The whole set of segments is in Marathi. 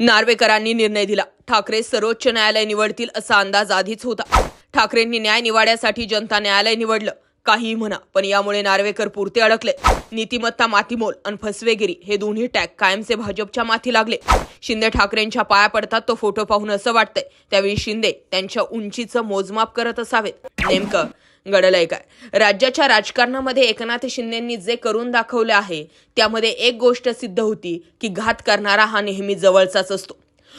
नार्वेकरांनी निर्णय दिला. ठाकरे सर्वोच्च न्यायालय निवडतील असा अंदाज आधीच होता. ठाकरेंनी न्याय निवाड्यासाठी जनता न्यायालय निवडलं. काहीही म्हणा पण यामुळे नार्वेकर पुरते अडकले. नीतिमत्ता मातीमोल आणि फसवेगिरी हे दोन्ही टॅग कायमचे भाजपच्या माथी लागले. शिंदे ठाकरेंच्या पाया पडतात तो फोटो पाहून असं वाटतंय. त्यावेळी शिंदे त्यांच्या उंचीचं मोजमाप करत असावेत. नेमकं घडलंय काय? राज्याच्या राजकारणामध्ये एकनाथ शिंदेंनी जे करून दाखवले आहे त्यामध्ये एक गोष्ट सिद्ध होती की घात करणारा हा नेहमी जवळचाच असतो.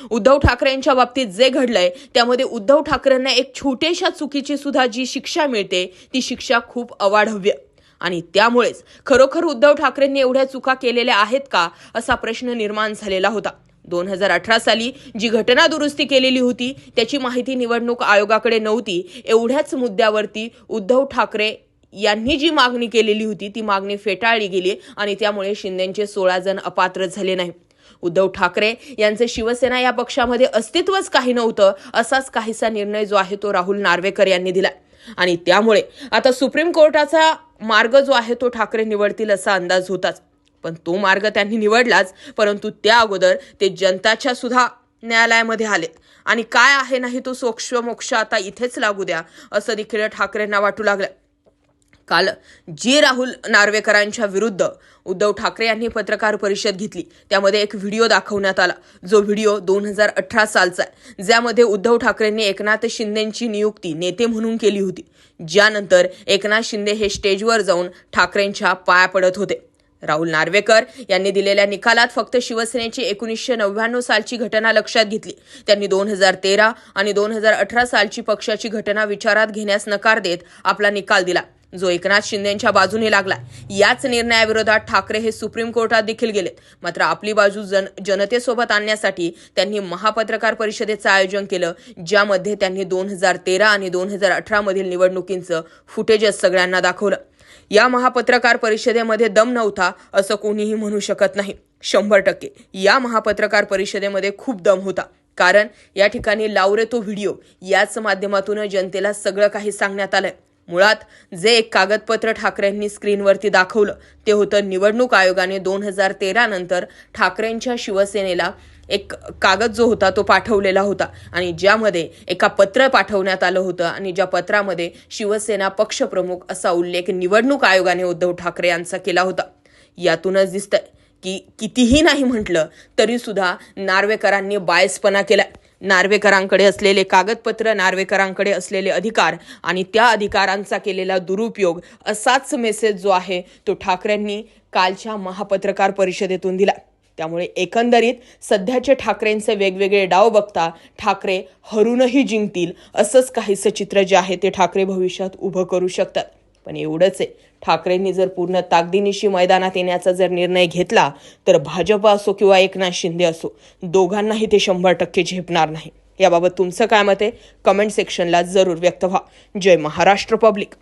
उद्धव ठाकरेंच्या बाबतीत जे घडलंय त्यामध्ये उद्धव ठाकरेंना एक छोट्याशा चुकीची सुद्धा जी शिक्षा मिळते ती शिक्षा खूप अवाढव्य. आणि त्यामुळेच खरोखर उद्धव ठाकरेंनी एवढ्या चुका केलेल्या आहेत का असा प्रश्न निर्माण झालेला होता. दोन हजार अठरा साली जी घटना दुरुस्ती केलेली होती त्याची माहिती निवडणूक आयोगाकडे नव्हती. एवढ्याच मुद्द्यावरती उद्धव ठाकरे यांनी जी मागणी केलेली होती ती मागणी फेटाळली गेली आणि त्यामुळे शिंदेचे सोळा जण अपात्र झाले नाही उद्धव ठाकरे यांचे शिवसेना या पक्षामध्ये अस्तित्वच काही नव्हतं असाच काहीसा निर्णय जो आहे तो राहुल नार्वेकर यांनी दिला आणि त्यामुळे आता सुप्रीम कोर्टाचा मार्ग जो आहे तो ठाकरे निवडतील असा अंदाज होताच. पण तो मार्ग त्यांनी निवडलाच परंतु त्या अगोदर ते जनताच्या सुद्धा न्यायालयामध्ये आलेत आणि काय आहे नाही तो सोक्ष मोक्ष आता इथेच लागू द्या असं देखील ठाकरेंना वाटू लागलं. काल जी. राहुल नार्वेकरांच्या विरुद्ध उद्धव ठाकरे यांनी पत्रकार परिषद घेतली. त्यामध्ये एक व्हिडिओ दाखवण्यात आला. जो व्हिडिओ दोन हजार अठरा सालचा आहे. ज्यामध्ये उद्धव ठाकरेंनी एकनाथ शिंदेची नियुक्ती नेते म्हणून केली होती. ज्यानंतर एकनाथ शिंदे हे स्टेजवर जाऊन ठाकरेंच्या पाया पडत होते. राहुल नार्वेकर यांनी दिलेल्या निकालात फक्त शिवसेनेची एकोणीसशे नव्याण्णव सालची घटना लक्षात घेतली. त्यांनी दोन हजार तेरा आणि दोन हजार अठरा सालची पक्षाची घटना विचारात घेण्यास नकार देत आपला निकाल दिला. जो एकनाथ शिंदेच्या बाजूने लागला. याच निर्णयाविरोधात ठाकरे हे सुप्रीम कोर्टात देखील गेलेत. मात्र आपली बाजू जन जनतेसोबत आणण्यासाठी त्यांनी महापत्रकार परिषदेचं आयोजन केलं ज्यामध्ये त्यांनी दोन हजार तेरा आणि दोन हजार अठरामधील निवडणुकींचं फुटेजच सगळ्यांना दाखवलं. या महापत्रकार परिषदेमध्ये दम नव्हता असं कोणीही म्हणू शकत नाही. शंभर टक्के. या महापत्रकार परिषदेमध्ये खूप दम होता. कारण या ठिकाणी लावरे तो व्हिडिओ याच माध्यमातून जनतेला सगळं काही सांगण्यात आलंय. मुळात जे एक कागदपत्र ठाकरेंनी स्क्रीनवरती दाखवलं ते होतं निवडणूक आयोगाने दोन हजार तेरा नंतर ठाकरेंच्या शिवसेनेला एक कागद जो होता तो पाठवलेला होता. आणि ज्यामध्ये एका पत्र पाठवण्यात आलं होतं आणि ज्या पत्रामध्ये शिवसेना पक्षप्रमुख असा उल्लेख निवडणूक आयोगाने उद्धव ठाकरे यांचा केला होता. यातूनच दिसतंय की कितीही नाही म्हटलं तरीसुद्धा नार्वेकरांनी बायसपणा केला नार्वेकरांकडे असलेले कागदपत्र नार्वेकरांकडे असलेले अधिकार आणि त्या अधिकारांचा केलेला दुरुपयोग असाच मेसेज जो आहे तो ठाकरेंनी कालच्या महापत्रकार परिषदेतून दिला. त्यामुळे एकंदरीत सध्याचे ठाकरेंचे वेगवेगळे डाव बघता ठाकरे हरूनही जिंकतील असंच काहीसं चित्र जे आहे ते ठाकरे भविष्यात उभं करू शकतात. पण एवढंच आहे. ठाकरेंनी जर पूर्ण ताकदीनिशी मैदानात येण्याचा जर निर्णय घेतला तर भाजप असो किंवा एकनाथ शिंदे असो दोघांनाही ते शंभर टक्के झेपणार नाही. याबाबत तुमचं काय मत आहे? कमेंट सेक्शनला जरूर व्यक्त व्हा. जय महाराष्ट्र पब्लिक.